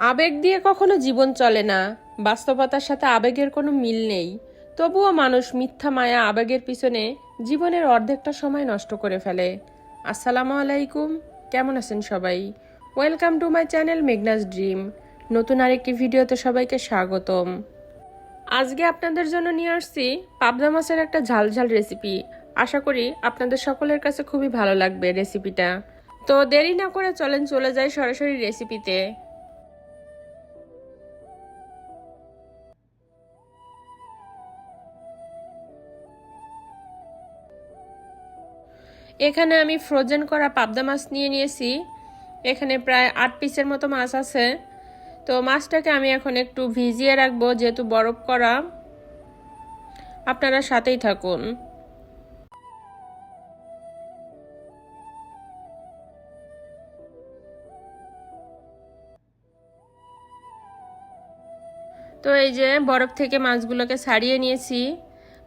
আবেগ দিয়ে কখনো জীবন চলে না। বাস্তবতার সাথে আবেগের কোনো মিল নেই। তবুও মানুষ মিথ্যা মায়া আবেগের পিছনে জীবনের অর্ধেকটা সময় নষ্ট করে ফেলে। আসসালামু আলাইকুম, কেমন আছেন সবাই? Welcome to my channel Meghna's dream নতুন আরেকটি ভিডিওতে সবাইকে স্বাগতম। আজকে আপনাদের জন্য নিয়ে আসছি পাবদা মাছের একটা ঝাল ঝাল রেসিপি আশা করি আপনাদের সকলের কাছে খুবই ভালো লাগবে রেসিপিটা তো দেরি না করে চলেন, চলে যাই সরাসরি রেসিপিতে এখানে আমি ফ্রোজেন করা পাবদা মাছ নিয়ে নিয়েছি। এখানে প্রায় আট পিসের মতো মাছ আছে। তো মাছটাকে আমি এখন একটু ভিজিয়ে রাখব, যেহেতু বরফ করা। আপনারা সাথেই থাকুন। তো এই যে বরফ থেকে মাছগুলোকে ছাড়িয়ে নিয়েছি।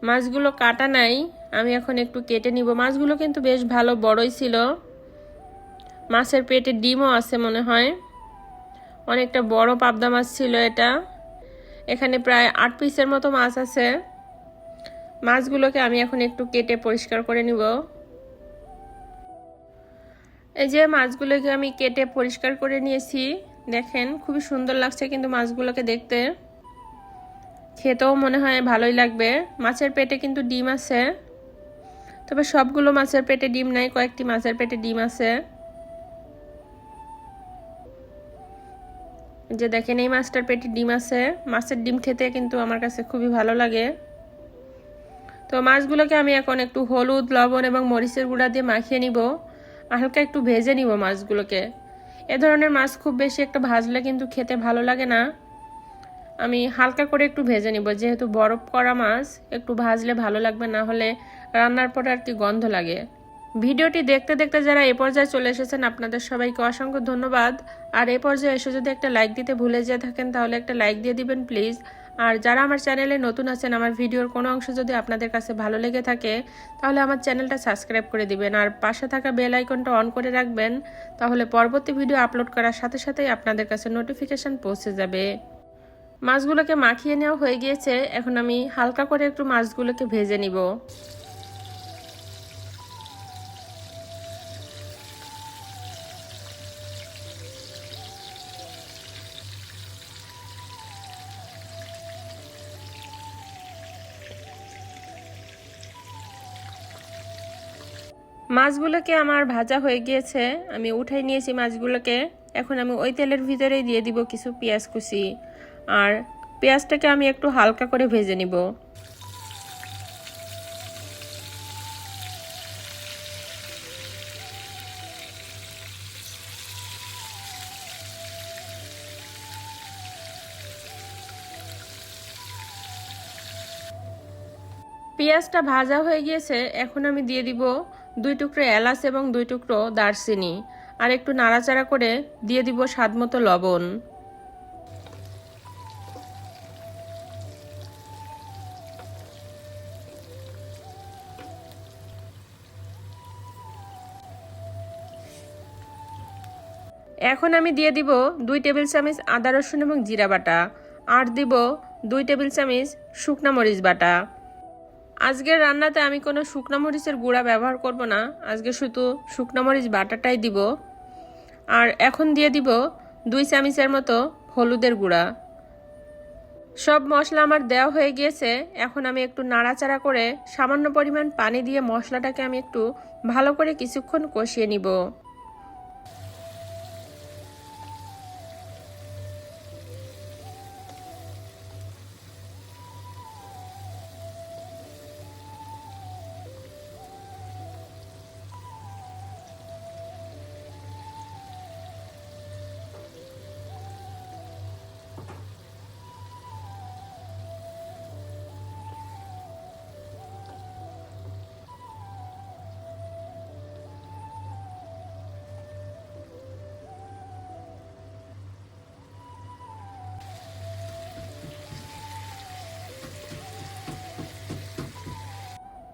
মাছগুলো কাটা নাই। আমি এখন একটু কেটে নিব। মাছগুলো কিন্তু বেশ ভালো বড়ই ছিল। মাছের পেটে ডিমও আছে মনে হয়। অনেকটা বড় পাবদা মাছ ছিল এটা। এখানে প্রায় আট পিসের মতো মাছ আছে। মাছগুলোকে আমি এখন একটু কেটে পরিষ্কার করে নিব। এই যে মাছগুলোকে আমি কেটে পরিষ্কার করে নিয়েছি, দেখেন খুবই সুন্দর লাগছে কিন্তু মাছগুলোকে দেখতে। খেতেও মনে হয় ভালোই লাগবে। মাছের পেটে কিন্তু ডিম আছে। তবে সবগুলো মাছের পেটে ডিম নাই, কয়েকটি মাছের পেটে ডিম আছে। যে দেখেন, এই মাছটার পেটে ডিম আছে। মাছের ডিম খেতে কিন্তু আমার কাছে খুবই ভালো লাগে। তো মাছগুলোকে আমি এখন একটু হলুদ, লবণ এবং মরিচের গুঁড়া দিয়ে মাখিয়ে নিব। হালকা একটু ভেজে নিব মাছগুলোকে। এ ধরনের মাছ খুব বেশি একটা ভাজলে কিন্তু খেতে ভালো লাগে না। আমি হালকা করে একটু ভেজে নিব, যেহেতু বরফ করা মাছ, একটু ভাজলে ভালো লাগবে, না হলে রান্নার পরে আর কি গন্ধ লাগে। ভিডিওটি দেখতে দেখতে যারা এ পর্যায়ে চলে এসেছেন, আপনাদের সবাইকে অসংখ্য ধন্যবাদ। আর এ পর্যায়ে এসে যদি একটা লাইক দিতে ভুলে যেয়ে থাকেন, তাহলে একটা লাইক দিয়ে দিবেন প্লিজ আর যারা আমার চ্যানেলে নতুন আছেন, আমার ভিডিওর কোনো অংশ যদি আপনাদের কাছে ভালো লেগে থাকে, তাহলে আমার চ্যানেলটা সাবস্ক্রাইব করে দিবেন। আর পাশে থাকা বেল আইকনটা অন করে রাখবেন, তাহলে পরবর্তী ভিডিও আপলোড করার সাথে সাথেই আপনাদের কাছে নোটিফিকেশান পৌঁছে যাবে। মাছগুলোকে মাখিয়ে নেওয়া হয়ে গিয়েছে। এখন আমি হালকা করে একটু মাছগুলোকে ভেজে নিব। মাছগুলোকে আমার ভাজা হয়ে গিয়েছে, আমি উঠাই নিয়েছি মাছগুলোকে। এখন আমি ওই তেলের ভিতরেই দিয়ে দিব কিছু পেঁয়াজ কুচি। আর পেঁয়াজটাকে আমি একটু হালকা করে ভেজে নিব। পেঁয়াজটা ভাজা হয়ে গিয়েছে, এখন আমি দিয়ে দিব দুই টুকরো এলাচ এবং দুই টুকরো দারচিনি। আর একটু নাড়াচাড়া করে দিয়ে দিব স্বাদ মতো লবণ। এখন আমি দিয়ে দিব দুই টেবিল চামচ আদা রসুন এবং জিরা বাটা। আর দিব দুই টেবিল চামচ শুকনা মরিচ বাটা। আজকের রান্নাতে আমি কোনো শুকনা মরিচের গুঁড়া ব্যবহার করব না। আজকে শুধু শুকনো মরিচ বাটাটাই দিব। আর এখন দিয়ে দিব দুই চামচের মতো হলুদের গুঁড়া। সব মশলা আমার দেওয়া হয়ে গিয়েছে। এখন আমি একটু নাড়াচাড়া করে সামান্য পরিমাণ পানি দিয়ে মশলাটাকে আমি একটু ভালো করে কিছুক্ষণ কষিয়ে নিব।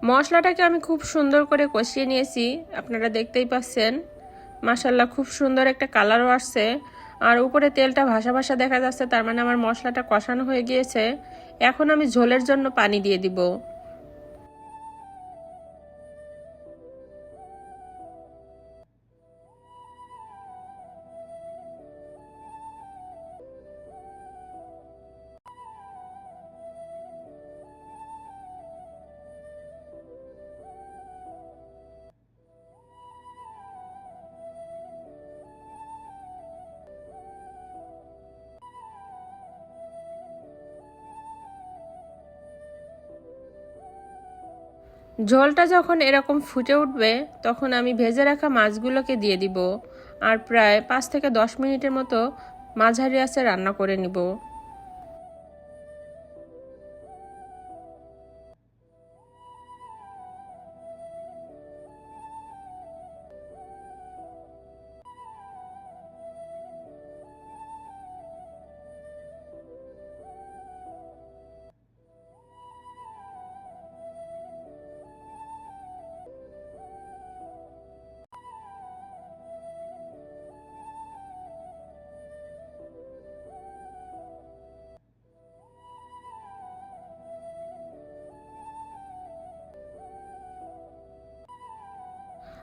মশলাটাকে আমি খুব সুন্দর করে কষিয়ে নিয়েছি, আপনারা দেখতেই পাচ্ছেন। মাসাল্লাহ খুব সুন্দর একটা কালারও আসছে। আর উপরে তেলটা ভাসা ভাসা দেখা যাচ্ছে, তার মানে আমার মশলাটা কষানো হয়ে গিয়েছে। এখন আমি ঝোলের জন্য পানি দিয়ে দিব। ঝোলটা যখন এরকম ফুটে উঠবে, তখন আমি ভেজে রাখা মাছগুলোকে দিয়ে দিব আর প্রায় পাঁচ থেকে দশ মিনিটের মতো মাঝারি আছে রান্না করে নিব।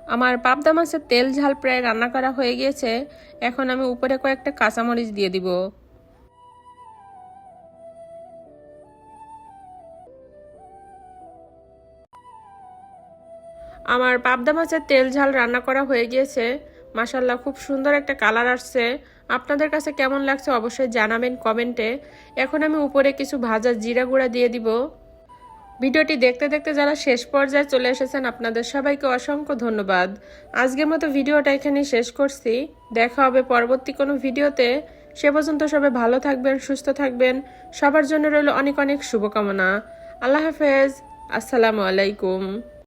আমার পাবদা মাছের তেল ঝাল প্রায় রান্না করা হয়ে গিয়েছে। এখন আমি উপরে কয়েকটা কাঁচামরিচ দিয়ে দিব। আমার পাবদা মাছের তেল ঝাল রান্না করা হয়ে গিয়েছে। মাসাল্লাহ খুব সুন্দর একটা কালার আসছে। আপনাদের কাছে কেমন লাগছে অবশ্যই জানাবেন কমেন্টে। এখন আমি উপরে কিছু ভাজা জিরা গুঁড়া দিয়ে দিব। ভিডিওটি দেখতে দেখতে যারা শেষ পর্যায়ে চলে এসেছেন, আপনাদের সবাইকে অসংখ্য ধন্যবাদ। আজকের মতো ভিডিওটা এখানে শেষ করছি। দেখা হবে পরবর্তী কোনো ভিডিওতে। সে পর্যন্ত সবাই ভালো থাকবেন, সুস্থ থাকবেন। সবার জন্য রইল অনেক অনেক শুভকামনা। আল্লাহ হাফেজ। আসসালামু আলাইকুম।